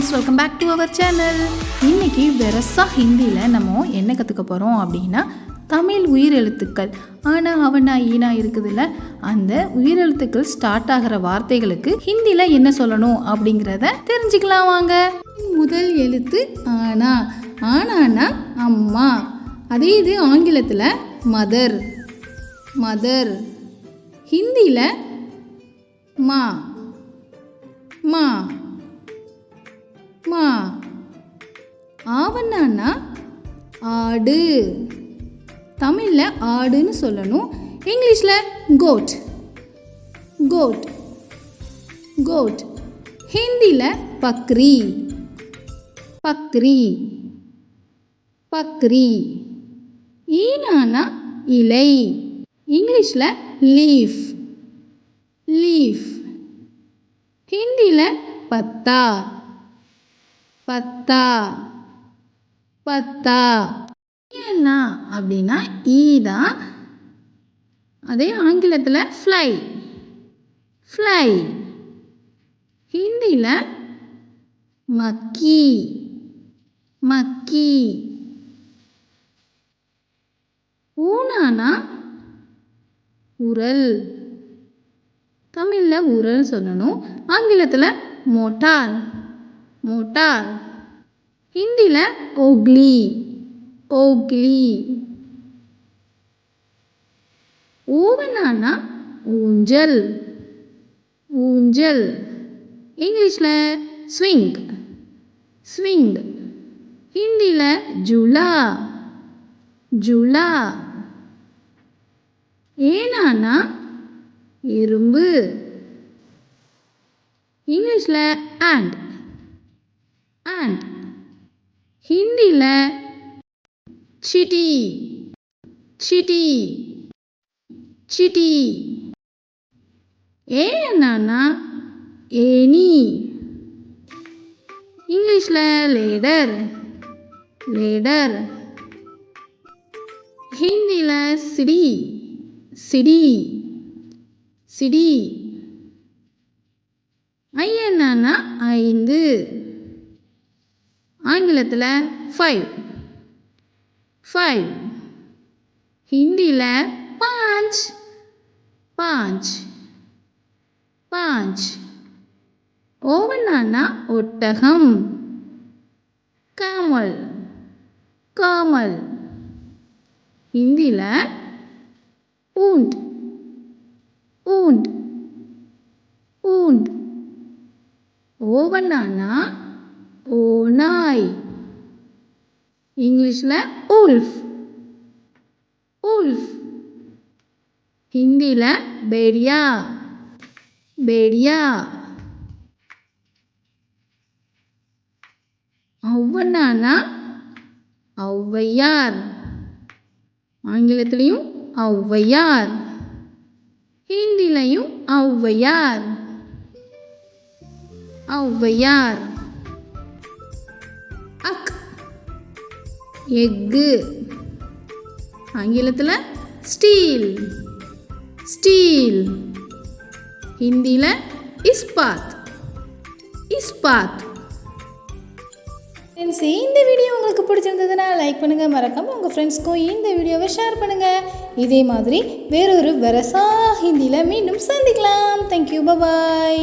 Friends welcome back to our channel இன்னைக்கு வெரஸாக ஹிந்தியில் நம்ம என்ன கற்றுக்க போகிறோம் அப்படின்னா தமிழ் உயிரெழுத்துக்கள். ஆனால் அவனா ஈனா இருக்குதுல்ல? அந்த உயிரெழுத்துக்கள் ஸ்டார்ட் ஆகிற வார்த்தைகளுக்கு ஹிந்தியில் என்ன சொல்லணும் அப்படிங்கிறத தெரிஞ்சுக்கலாம் வாங்க. முதல் எழுத்து ஆனா. ஆனானா அம்மா. அதே இது ஆங்கிலத்தில் மதர் மதர் ஹிந்தியில் மா. மா. ஆவண்ணான்னா ஆடு. தமிழில் ஆடுன்னு சொல்லணும். இங்கிலீஷில் கோட் கோட் கோட் ஹிந்தியில் பக்ரி. பக்ரி. பக்ரி. ஈனானா இலை. இங்கிலீஷில் லீஃப் லீஃப் ஹிந்தியில் பத்தா. பத்தா. பத்தா. என்ன அப்படின்னா ஈ தான். அதே ஆங்கிலத்தில் ஃப்ளை ஃப்ளை ஹிந்தியில் மக்கி. மக்கி. ஊனானா உரல். தமிழில் உரல் சொல்லணும். ஆங்கிலத்தில் மோட்டார். மோட்டார். ஹிந்தியில் ஓக்லி ஓக்லி. ஓவனானா ஊஞ்சல் ஊஞ்சல். இங்கிலீஷில் ஸ்விங் ஸ்விங். ஹிந்தியில் ஜுலா ஜுலா. ஏனானா இரும்பு. இங்கிலீஷில் ஆண்ட் ஆண்ட். ஹிந்தியில் சிட்டி சிட்டி சிட்டி ஏனானா ஏனி இங்கிலீஷில் லேடர். லேடர். ஹிந்தியில் சிடி. சிடி. சிடி. ஐயனானா ஐந்து. ஆங்கிலத்தில் ஃபைவ் ஃபைவ் ஹிந்தியில் பாஞ்ச். பாஞ்ச். பாஞ்ச். ஓவனானா ஒட்டகம். காமல். காமல். ஹிந்தியில் ஊண்ட். ஊண்ட். ஊண்ட். ஓவனானா ஓநாய் இங்கிலீஷில் உல்ஃப் உல்ஃப் ஹிந்தியில் பேடியா பேடியா ஒவ்வொன்னானா ஔவையார் ஆங்கிலத்திலையும் ஔவையார் ஹிந்திலையும் ஔவையார் ஔவையார் அக். எக்கு ஆங்கிலத்தில் ஸ்டீல். ஸ்டீல். ஹிந்தியில் இஸ்பாத். இஸ்பாத். ஃப்ரெண்ட்ஸ் இந்த வீடியோ உங்களுக்கு பிடிச்சிருந்ததுன்னா லைக் பண்ணுங்கள் மறக்காமல் உங்கள் ஃப்ரெண்ட்ஸ்க்கும் இந்த வீடியோவை ஷேர் பண்ணுங்கள் இதே மாதிரி வேறொரு வெரசா ஹிந்தியில் மீண்டும் சந்திக்கலாம். Thank you bye bye